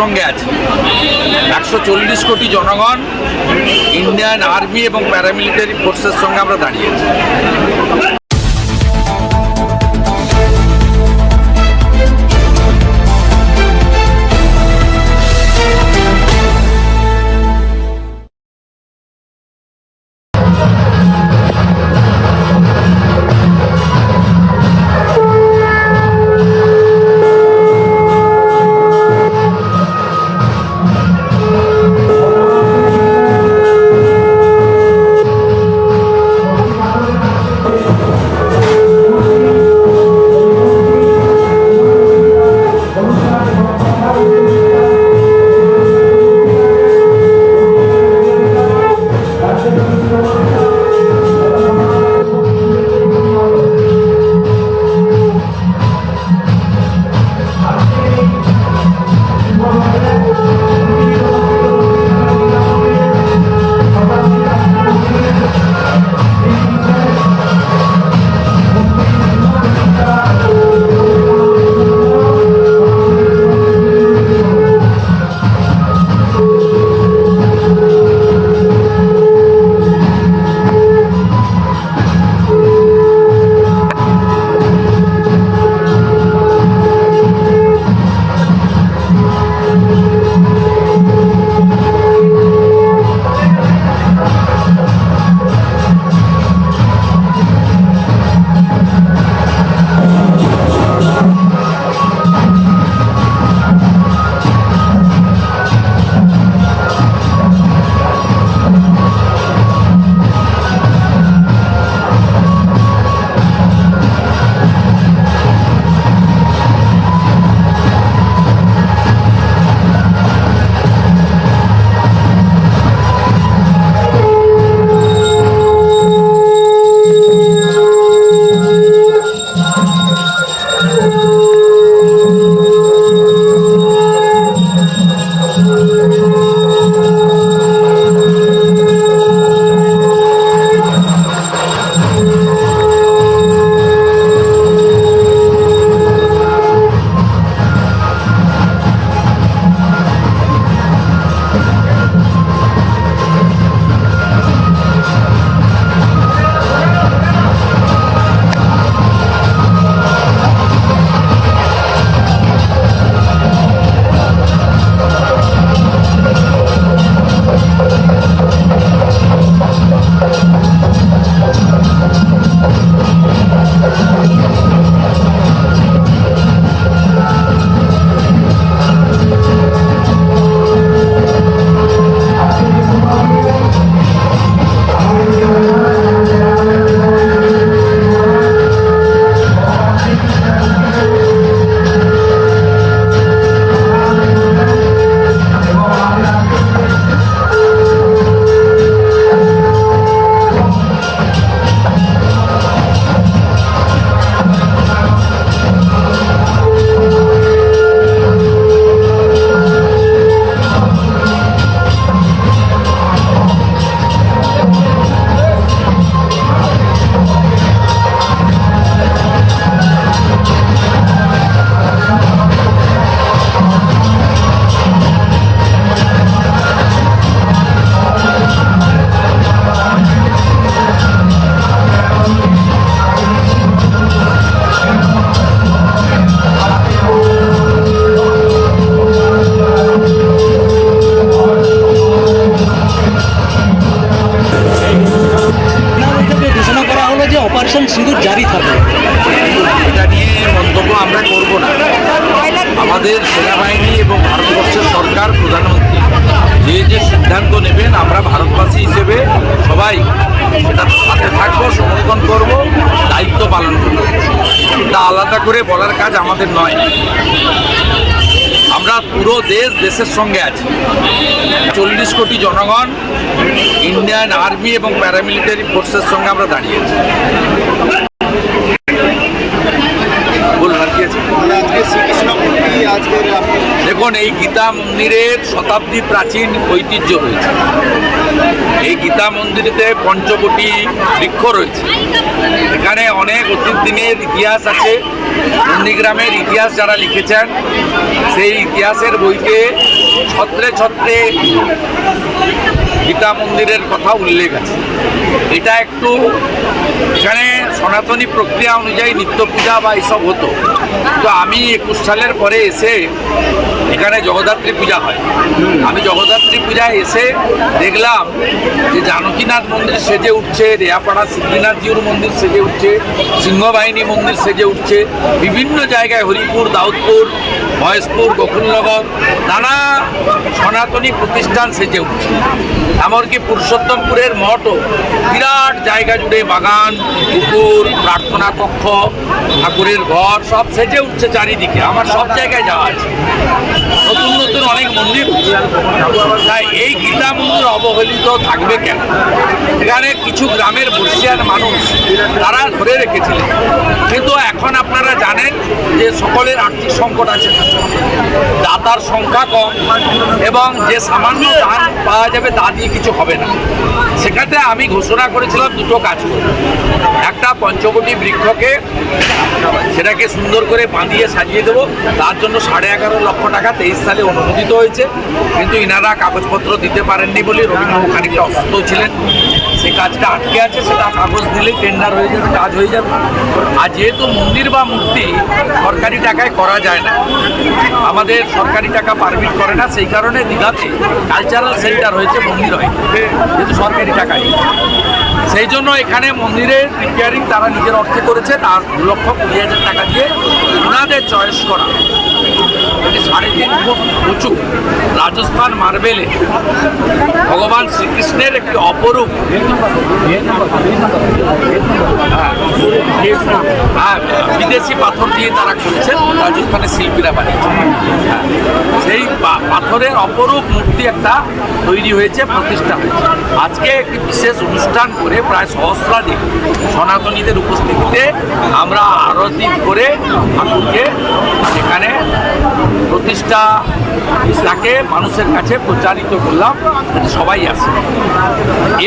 সঙ্গে আছে। একশো চল্লিশ কোটি জনগণ ইন্ডিয়ান আর্মি এবং প্যারামিলিটারি ফোর্সের সঙ্গে আমরা দাঁড়িয়েছি। দেশের সঙ্গে আছে। চল্লিশ কোটি জনগণ ইন্ডিয়ান আর্মি এবং প্যারামিলিটারি ফোর্সের সঙ্গে আমরা দাঁড়িয়েছি বলুন আর কি আছে? আজকে শ্রীকৃষ্ণমূর্তি আজকের আপনি দেখুন এই গীতা মন্দিরের শতাব্দী প্রাচীন ঐতিহ্য রয়েছে এই গীতা মন্দিরেতে পঞ্চবটি বৃক্ষ রয়েছে। এখানে অনেক অতীত দিনের ইতিহাস আছে। নন্দীগ্রামের ইতিহাস যারা লিখেছেন, সেই ইতিহাসের বইতে ছত্রে ছত্রে গীতা মন্দিরের কথা উল্লেখ আছে। এটা একটু এখানে সনাতনী প্রক্রিয়া অনুযায়ী নিত্য পূজা বা এসব হতো। তো আমি একুশ সালের পরে এসে এখানে জগদ্ধাত্রী পূজা হয়। আমি জগদ্ধাত্রী পূজায় এসে দেখলাম যে জানকীনাথ মন্দির সেজে উঠছে রেয়াপাড়া সিদ্ধিনাথজিউর মন্দির সেজে উঠছে, সিংহবাহিনী মন্দির সেজে উঠছে, বিভিন্ন জায়গায় হরিপুর, দাউদপুর, মহেশপুর, গোকুলনগর, নানা সনাতনী প্রতিষ্ঠান সেজে উঠছে। এমনকি পুরুষোত্তমপুরের মঠও বিরাট জায়গা জুড়ে বাগান, পুকুর, প্রার্থনা কক্ষ, ঠাকুরের ঘর, সব সেজে উঠছে চারিদিকে। আমার সব জায়গায় যাওয়া আছে। নতুন নতুন অনেক মন্দির তাই এই গীতা মন্দির অবহেলিত থাকবে কেন? এখানে কিছু গ্রামের বর্ষিয়ান মানুষ তারা ধরে রেখেছিলেন। কিন্তু এখন আপনারা জানেন যে সকলের আর্থিক সংকট আছে। দাতার সংখ্যা কম এবং যে সামান্য দান পাওয়া যাবে তা দিয়ে কিছু হবে না। সেখানে আমি ঘোষণা করেছিলাম দুটো কাজ করব। একটা পঞ্চবটি বৃক্ষকে সেটাকে সুন্দর করে বাঁধিয়ে সাজিয়ে দেবো। তার জন্য সাড়ে এগারো লক্ষ টাকা তেইশ সালে অনুমোদিত হয়েছে। কিন্তু ইনারা কাগজপত্র দিতে পারেননি বলে রবীন্দ্রনাথ খানিকটা অসুস্থ ছিলেন। সেই কাজটা আটকে আছে সেটা কাগজ দিলেই টেন্ডার হয়ে যাবে, কাজ হয়ে যাবে। আর যেহেতু মন্দির বা মূর্তি সরকারি টাকায় করা যায় না, আমাদের সরকারি টাকা পারমিট করে না, সেই কারণে দীঘাতে কালচারাল সেন্টার হয়েছে মন্দির হয় যেহেতু সরকারি টাকায়। সেই জন্য এখানে মন্দিরের রিপেয়ারিং তারা নিজের অর্থে করেছে তার দু লক্ষ কুড়ি হাজার টাকা দিয়ে ওনাদের চয়েস করা। সাড়ে তিন ফুট উঁচু রাজস্থান মার্বেলে ভগবান শ্রীকৃষ্ণের একটি অপরূপ। হ্যাঁ বিদেশি পাথর দিয়ে তারা করেছেন রাজস্থানের শিল্পীরা বানিয়েছে হ্যাঁ, সেই পাথরের অপরূপ মূর্তি একটা তৈরি হয়েছে প্রতিষ্ঠা হয়েছে। আজকে একটি বিশেষ অনুষ্ঠান করে প্রায় সহস্রাধিক সনাতনীদের উপস্থিতিতে আমরা আরতি করে ঠাকুরকে সেখানে প্রতিষ্ঠা তাকে মানুষের কাছে প্রচারিত করলাম সবাই আসে।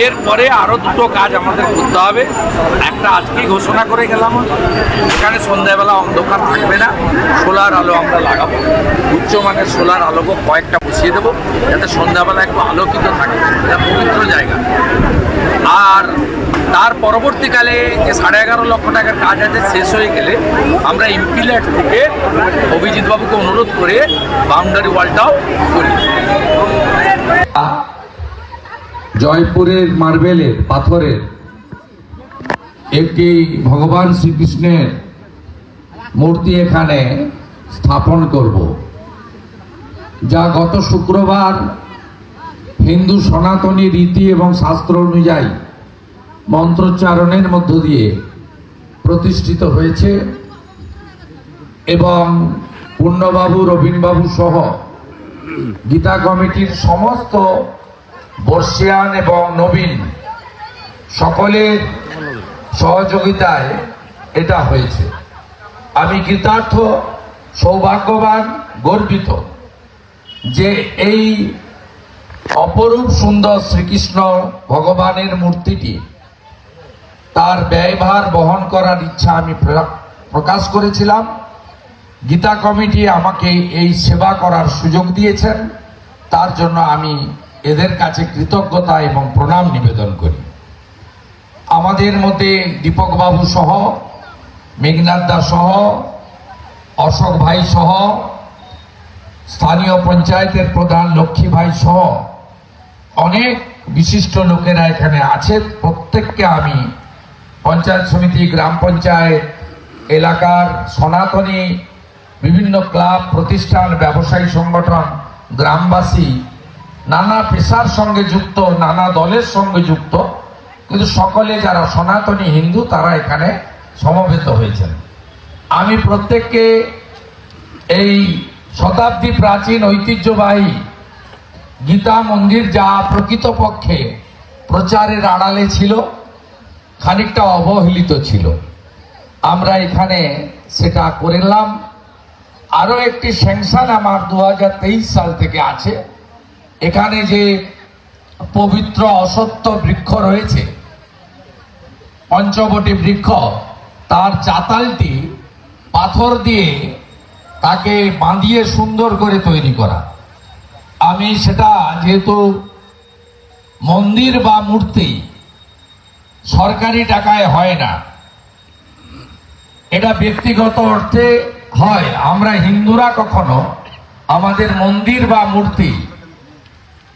এরপরে আরও দুটো কাজ আমাদের করতে হবে। একটা আজকেই ঘোষণা করে গেলাম। এখানে সন্ধ্যাবেলা অন্ধকার থাকবে না। সোলার আলো আমরা লাগাবো। উচ্চমানের সোলার আলোকও কয়েকটা বসিয়ে দেবো। যাতে সন্ধ্যাবেলা একটু আলোকিত থাকে। পবিত্র জায়গা। আর তার পরবর্তীকালে যে সাড়ে এগারো লক্ষ টাকার কাজ আছে শেষ হয়ে গেলে আমরা ইম্পিলেট থেকে অভিজিৎ বাবুকে অনুরোধ করে বাউন্ডারি ওয়ালটাও করি। জয়পুরের মার্বেলের পাথরের একটি ভগবান শ্রীকৃষ্ণের মূর্তি এখানে স্থাপন করব। যা গত শুক্রবার হিন্দু সনাতনী রীতি এবং শাস্ত্র অনুযায়ী মন্ত্রোচ্চারণের মধ্য দিয়ে প্রতিষ্ঠিত হয়েছে এবং পূর্ণবাবু রবীনবাবু সহ গীতা কমিটির সমস্ত বর্ষিয়ান এবং নবীন সকলের সহযোগিতায় এটা হয়েছে। আমি কৃতার্থ সৌভাগ্যবান, গর্বিত যে এই অপরূপ সুন্দর শ্রীকৃষ্ণ ভগবানের মূর্তিটি। তার ব্যয়ভার বহন করার ইচ্ছা আমি প্র- প্রকাশ করেছিলাম। গীতা কমিটি আমাকে এই সেবা করার সুযোগ দিয়েছেন। তার জন্য আমি এদের কাছে কৃতজ্ঞতা এবং প্রণাম নিবেদন করি। আমাদের মধ্যে দীপকবাবু সহ, মেঘনাথ সহ, অশোক ভাই সহ, স্থানীয় পঞ্চায়েতের প্রধান লক্ষ্মী ভাই সহ অনেক বিশিষ্ট লোকেরা এখানে আছে প্রত্যেককে আমি পঞ্চায়েত সমিতি, গ্রাম পঞ্চায়েত, এলাকার সনাতনী, বিভিন্ন ক্লাব, প্রতিষ্ঠান, ব্যবসায়ী সংগঠন, গ্রামবাসী, নানা পেশার সঙ্গে যুক্ত, নানা দলের সঙ্গে যুক্ত, কিন্তু সকলে যারা সনাতনী হিন্দু, তারা এখানে সমবেত হয়েছেন। আমি প্রত্যেককে এই শতাব্দী প্রাচীন ঐতিহ্যবাহী গীতা মন্দির যা প্রকৃতপক্ষে প্রচারের আড়ালে ছিল, খানিকটা অবহেলিত ছিল। আমরা এখানে সেটা করলাম আরও একটি স্যাংশন আমার দু হাজার তেইশ সাল থেকে আছে। এখানে যে পবিত্র অসত্য বৃক্ষ রয়েছে, পঞ্চবটি বৃক্ষ, তার চাতালটি পাথর দিয়ে তাকে বাঁধিয়ে সুন্দর করে তৈরি করা। আমি সেটা যেহেতু মন্দির বা মূর্তি সরকারি টাকায় হয় না, এটা ব্যক্তিগত অর্থে হয়। আমরা হিন্দুরা কখনো আমাদের মন্দির বা মূর্তি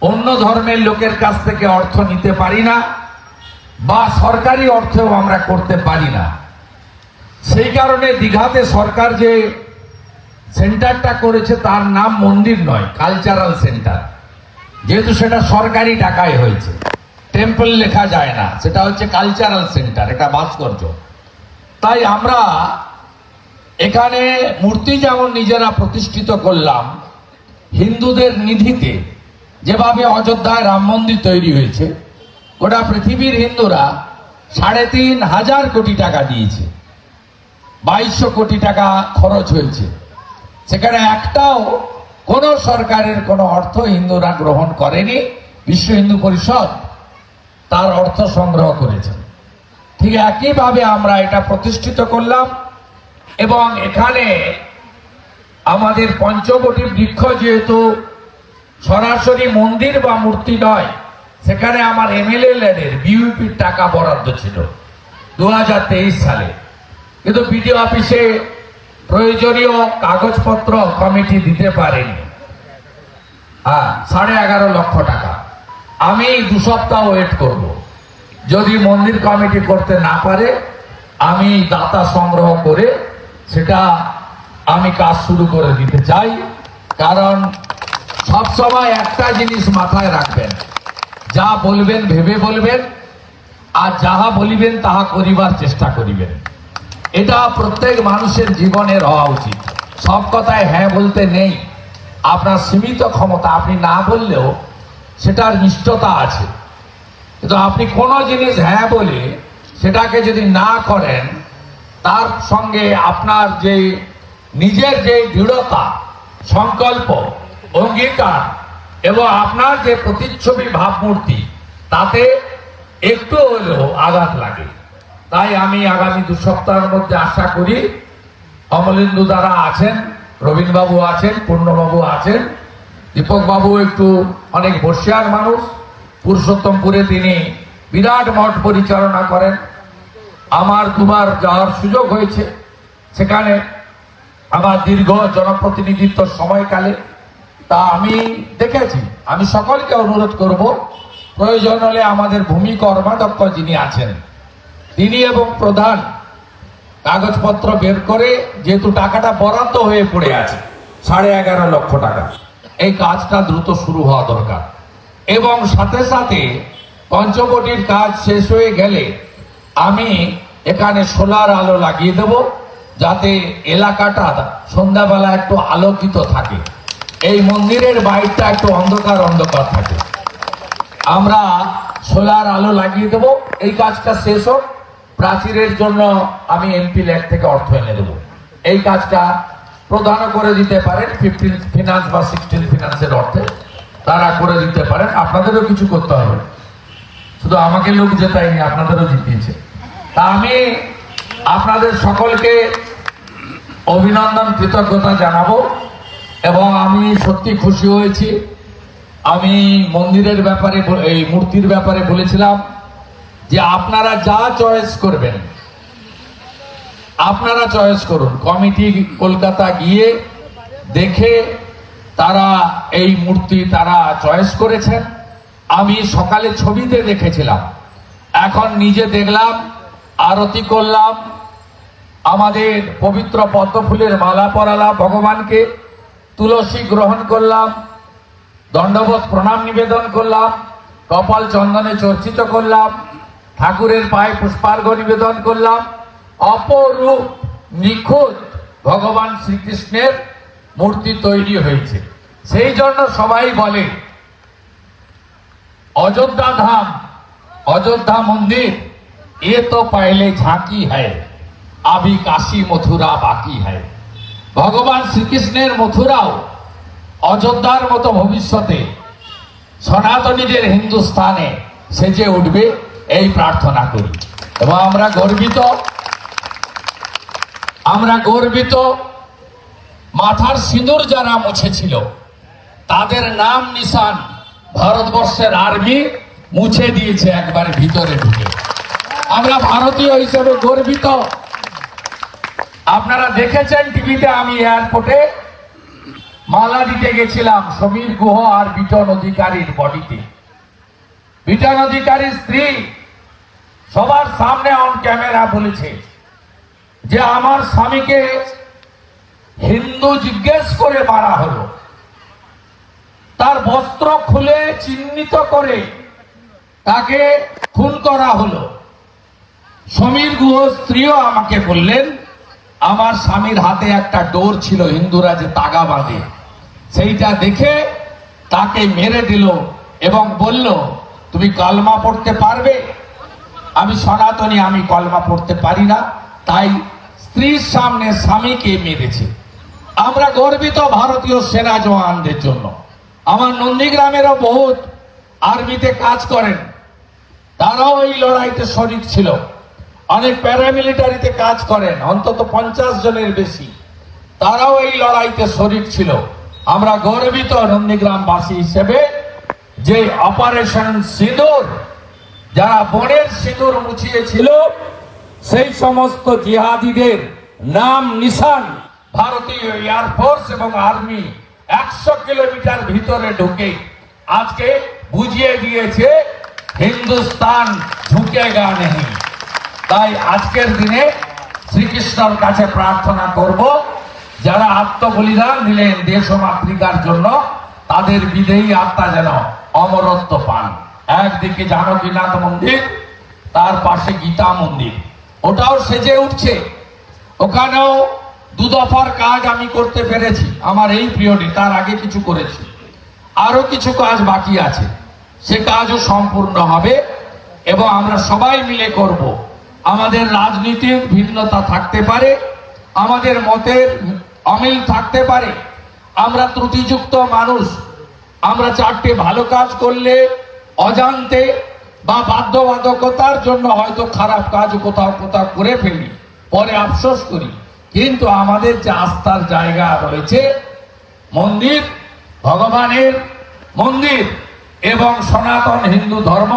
অন্য ধর্মের লোকের কাছ থেকে অর্থ নিতে পারি না বা সরকারি অর্থেও আমরা করতে পারি না। সেই কারণে দীঘাতে সরকার যে সেন্টারটা করেছে তার নাম মন্দির নয় কালচারাল সেন্টার যেহেতু সেটা সরকারি টাকায় হয়েছে। টেম্পল লেখা যায় না, সেটা হচ্ছে কালচারাল সেন্টার এটা ভাস্কর্য। তাই আমরা এখানে মূর্তি যেমন নিজেরা প্রতিষ্ঠিত করলাম, হিন্দুদের নিধিতে, যেভাবে অযোধ্যায় রাম মন্দির তৈরি হয়েছে, গোটা পৃথিবীর হিন্দুরা সাড়ে তিন হাজার কোটি টাকা দিয়েছে। বাইশশো কোটি টাকা খরচ হয়েছে। সেখানে একটাও কোন সরকারের কোনো অর্থ হিন্দুরা গ্রহণ করেনি, বিশ্ব হিন্দু পরিষদ তার অর্থ সংগ্রহ করেছে। ঠিক একইভাবে আমরা এটা প্রতিষ্ঠিত করলাম এবং এখানে আমাদের পঞ্চবটি বৃক্ষ যেহেতু সরাসরি মন্দির বা মূর্তি নয়, সেখানে আমার এমএলএ বিউপির টাকা বরাদ্দ ছিল দু হাজার তেইশ সালে। কিন্তু বিডিও অফিসে প্রয়োজনীয় কাগজপত্র কমিটি দিতে পারেনি। হ্যাঁ সাড়ে এগারো লক্ষ টাকা। আমি দু সপ্তাহ ওয়েট করব। যদি মন্দির কমিটি করতে না পারে, আমি দাতা সংগ্রহ করে সেটা আমি কাজ শুরু করে দিতে চাই। কারণ সবসময় একটা জিনিস মাথায় রাখবেন, যা বলবেন, ভেবে বলবেন, আর যাহা বলিবেন, তাহা করিবার চেষ্টা করিবেন। এটা প্রত্যেক মানুষের জীবনের হওয়া উচিত। সব কথায় হ্যাঁ বলতে নেই। আপনার সীমিত ক্ষমতা আপনি না বললেও সেটার নিষ্ঠতা আছে। কিন্তু আপনি কোনো জিনিস হ্যাঁ বলে সেটাকে যদি না করেন, তার সঙ্গে আপনার যে নিজের যে দৃঢ়তা, সংকল্প, অঙ্গীকার এবং আপনার যে প্রতিচ্ছবি ভাবমূর্তি, তাতে একটু হলেও আঘাত লাগে। তাই আমি আগামী দু সপ্তাহের মধ্যে আশা করি অমলেন্দু দ্বারা আছেন রবীনবাবু আছেন, পূর্ণবাবু আছেন। দীপক বাবু একটু অনেক বর্ষিয়ার মানুষ। পুরুষোত্তমপুরে তিনি বিরাট মঠ পরিচালনা করেন। আমার দুবার যাওয়ার সুযোগ হয়েছে। সেখানে আমার দীর্ঘ জনপ্রতিনিধিত্ব সময়কালে। তা আমি দেখেছি। আমি সকলকে অনুরোধ করব, প্রয়োজন হলে আমাদের ভূমি কর্মাধ্যক্ষ যিনি আছেন তিনি এবং প্রধান কাগজপত্র বের করে যেহেতু টাকাটা বরাদ্দ হয়ে পড়ে আছে, সাড়ে এগারো লক্ষ টাকা। এই কাজটা দ্রুত শুরু হওয়া দরকার। এবং সাথে সাথে পঞ্চবটির কাজ শেষ হয়ে গেলে আমি এখানে সোলার আলো লাগিয়ে দেব, যাতে এলাকাটা সন্ধ্যাবেলা একটু আলোকিত থাকে। এই মন্দিরের বাইরটা একটু অন্ধকার অন্ধকার থাকে। আমরা সোলার আলো লাগিয়ে দেব। এই কাজটা শেষ হোক। প্রাচীরের জন্য আমি এমপি ল্যাগ থেকে অর্থ এনে দেবো। এই কাজটা প্রদান করে দিতে পারেন ফিফটিন ফিনান্স বা সিক্সটিন ফিনান্সের অর্থে তারা করে দিতে পারেন। আপনাদেরও কিছু করতে হবে। শুধু আমাকে লোক জেতায়নি, আপনাদেরও জিতিয়েছে। তা আমি আপনাদের সকলকে অভিনন্দন, কৃতজ্ঞতা জানাব এবং আমি সত্যি খুশি হয়েছি। আমি মন্দিরের ব্যাপারে এই মূর্তির ব্যাপারে বলেছিলাম যে আপনারা যা চয়েস করবেন, আপনারা চয়েস করুন। কমিটি কলকাতা গিয়ে দেখে তারা এই মূর্তি তারা চয়েস করেছেন। আমি সকালে ছবিতে দেখেছিলাম। এখন নিজে দেখলাম, আরতি করলাম, আমাদের পবিত্র পদ্মফুলের মালা পরালাম ভগবানকে, তুলসী গ্রহণ করলাম, দণ্ডবোধ প্রণাম নিবেদন করলাম, কপাল চন্দনে চর্চিত করলাম ঠাকুরের পায়ে পুষ্পার্ঘ নিবেদন করলাম। অপরূপ, নিখুঁত ভগবান শ্রীকৃষ্ণের মূর্তি তৈরি হয়েছে। সেই জন্য সবাই বলে, অযোধ্যা ধাম, অযোধ্যা মন্দির, এ তো পাইলে ঝাঁকি হ্যায় আবি কাশী মথুরা বাকি হ্যায় ভগবান শ্রীকৃষ্ণের মথুরাও অযোধ্যার মতো ভবিষ্যতে সনাতনীদের হিন্দুস্থানে সেজে উঠবে এই প্রার্থনা করি। এবং আমরা গর্বিত আমরা গর্বিত, মাথার সিঁদুর যারা মুছেছিল, তাদের নাম নিশান ভারতবর্ষের আর্মি মুছে দিয়েছে একবার ভিতরে ঢুকে। আমরা ভারতীয় হিসেবে গর্বিত। আপনারা দেখেছেন টিভিতে আমি এয়ারপোর্টে মালা দিতে গেছিলাম সমীর গুহ আর বিটন অধিকারীর বডিতে। বিটন অধিকারীর স্ত্রী সবার সামনে অন ক্যামেরা বলেছে যে আমার স্বামীকে হিন্দু জিজ্ঞেস করে মারা হলো। তার বস্ত্র খুলে চিহ্নিত করে তাকে খুন করা হলো। সমীর গুহ স্ত্রীও আমাকে বললেন, আমার স্বামীর হাতে একটা ডোর ছিল হিন্দুরা যে তাগা বাঁধে। সেইটা দেখে তাকে মেরে দিল এবং বলল, তুমি কালমা পড়তে পারবে? আমি সনাতনী, আমি কলমা পড়তে পারি না, তাই স্ত্রীর সামনে স্বামীকে মেরেছে। আমরা গর্বিত ভারতীয় সেনা জওয়ানদের জন্য। আমার নন্দীগ্রামেরও বহুত আর্মিতে কাজ করেন। তারাও এই লড়াইতে শরিক ছিল। অনেক প্যারামিলিটারিতে কাজ করেন, অন্তত পঞ্চাশ জনের বেশি। তারাও এই লড়াইতে শরিক ছিল। আমরা গর্বিত নন্দীগ্রামবাসী হিসেবে যে অপারেশন সিঁদুর যারা বনের সিঁদুর মুছিয়েছিল, সেই সমস্ত জিহাদিদের নাম নিশান। ভারতীয় এয়ারফোর্স এবং আর্মি একশো কিলোমিটার ভিতরে ঢুকে আজকে বুঝিয়ে দিয়েছে, হিন্দুস্তান ঝুঁকে গা নেই। তাই আজকের দিনে শ্রীকৃষ্ণর কাছে প্রার্থনা করব, যারা আত্মবলিদান দিলেন দেশ ও মাতৃকার জন্য, তাদের বিদেহী আত্মা যেন অমরত্ব পান। একদিকে জানকীনাথ মন্দির, তার পাশে গীতা মন্দির। ওটাও সেজে উঠছে। ওখানেও দু দফার কাজ আমি করতে পেরেছি, আমার এই পিরিয়ডে তার আগে কিছু করেছি। আরও কিছু কাজ বাকি আছে। সে কাজও সম্পূর্ণ হবে এবং আমরা সবাই মিলে করব। আমাদের রাজনীতির ভিন্নতা থাকতে পারে, আমাদের মতের অমিল থাকতে পারে। আমরা ত্রুটিযুক্ত মানুষ। আমরা চারটে ভালো কাজ করলে অজান্তে বা বাধ্যবাধকতার জন্য হয়তো খারাপ কাজ কোথাও কোথাও করে ফেলি, পরে আফসোস করি। কিন্তু আমাদের যে আস্থার জায়গা রয়েছে, মন্দির, ভগবানের মন্দির এবং সনাতন হিন্দু ধর্ম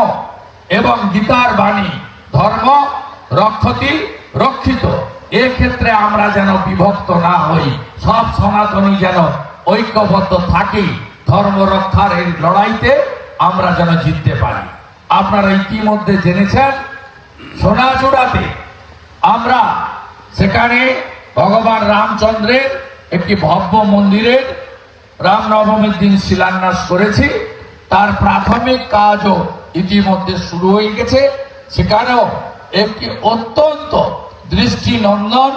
এবং গীতার বাণী, ধর্ম রক্ষতি রক্ষিত। এক্ষেত্রে আমরা যেন বিভক্ত না হই, সব সনাতনী যেন ঐক্যবদ্ধ থাকি ধর্ম রক্ষার এই লড়াইতে। আমরা যেন জিততে পারি। আপনারা ইতিমধ্যে জেনেছেন সোনাচূড়াতে আমরা সেখানে ভগবান রামচন্দ্রের একটি ভব্য মন্দিরের রামনবমীর দিন শিলান্যাস করেছি। তার প্রাথমিক কাজও ইতিমধ্যে শুরু হয়ে গেছে। সেখানেও একটি অত্যন্ত দৃষ্টিনন্দন,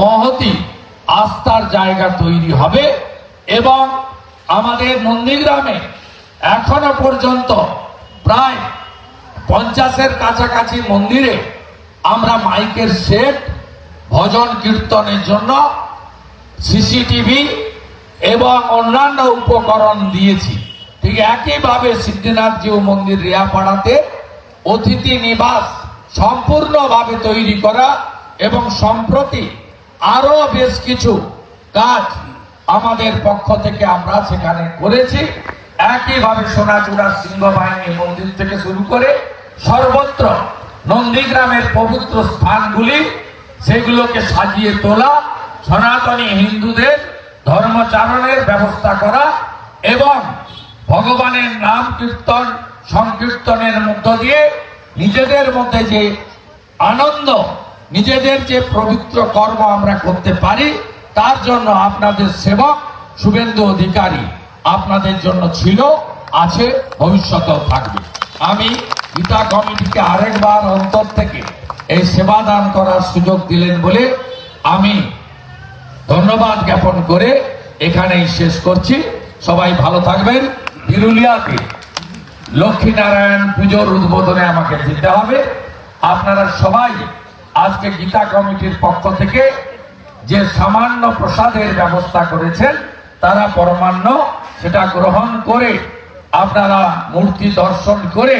মহতি আস্থার জায়গা তৈরি হবে এবং আমাদের নন্দীগ্রামে এখনও পর্যন্ত প্রায় পঞ্চাশের কাছাকাছি মন্দিরে আমরা মাইকের সেট, ভজন কীর্তনের জন্য সিসিটিভি এবং অন্যান্য উপকরণ দিয়েছি। ঠিক একইভাবে সিদ্ধিনাথ জিউ মন্দির রিয়াপাড়াতে অতিথি নিবাস সম্পূর্ণভাবে তৈরি করা এবং সম্প্রতি আরও বেশ কিছু কাজ আমাদের পক্ষ থেকে আমরা সেখানে করেছি। একইভাবে সোনাচূড়া সিংহ বাহিনী মন্দির থেকে শুরু করে সর্বত্র নন্দীগ্রামের পবিত্র স্থানগুলি, সেগুলোকে সাজিয়ে তোলা, সনাতনী হিন্দুদের ধর্মচারণের ব্যবস্থা করা এবং ভগবানের নাম কীর্তন, সংকীর্তনের মধ্য দিয়ে নিজেদের মধ্যে যে আনন্দ, নিজেদের যে পবিত্র কর্ম আমরা করতে পারি, তার জন্য আপনাদের সেবক শুভেন্দু অধিকারী। আপনাদের জন্য ছিল, আছে, ভবিষ্যতেও থাকবে। আমি গীতা কমিটিকে আরেকবার অন্তর থেকে এই সেবা দান করার সুযোগ দিলেন বলে আমি ধন্যবাদ জ্ঞাপন করে এখানেই শেষ করছি। সবাই ভালো থাকবেন। বিরুলিয়াতে লক্ষ্মীনারায়ণ পুজোর উদ্বোধনে আমাকে যেতে হবে। আপনারা সবাই আজকে গীতা কমিটির পক্ষ থেকে যে সামান্য প্রসাদের ব্যবস্থা করেছেন, তারা পরমান্ন সেটা গ্রহণ করে আপনারা মূর্তি দর্শন করে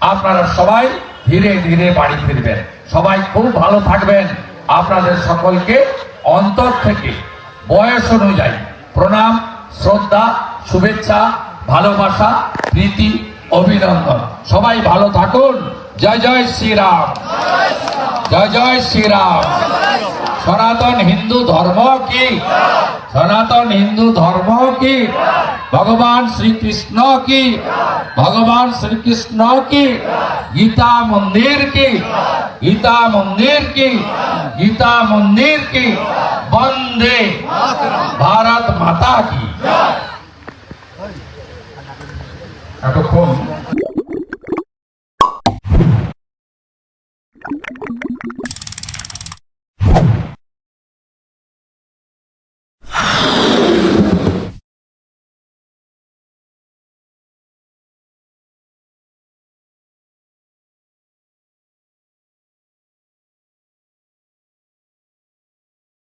আপনারা সবাই ধীরে ধীরে বাড়ি ফিরবেন। সবাই খুব ভালো থাকবেন। আপনাদের সকলকে অন্তর থেকে বয়স অনুযায়ী প্রণাম, শ্রদ্ধা, শুভেচ্ছা, ভালোবাসা, প্রীতি, অভিনন্দন। সবাই ভালো থাকুন। জয় জয়, শ্রীরাম। जय जय श्री राम सनातन हिंदू धर्म की, सनातन हिंदू धर्म की, भगवान श्री कृष्ण की, भगवान श्री कृष्ण की, गीता मंदिर की, गीता मंदिर की, गीता मंदिर की, वंदे भारत माता की।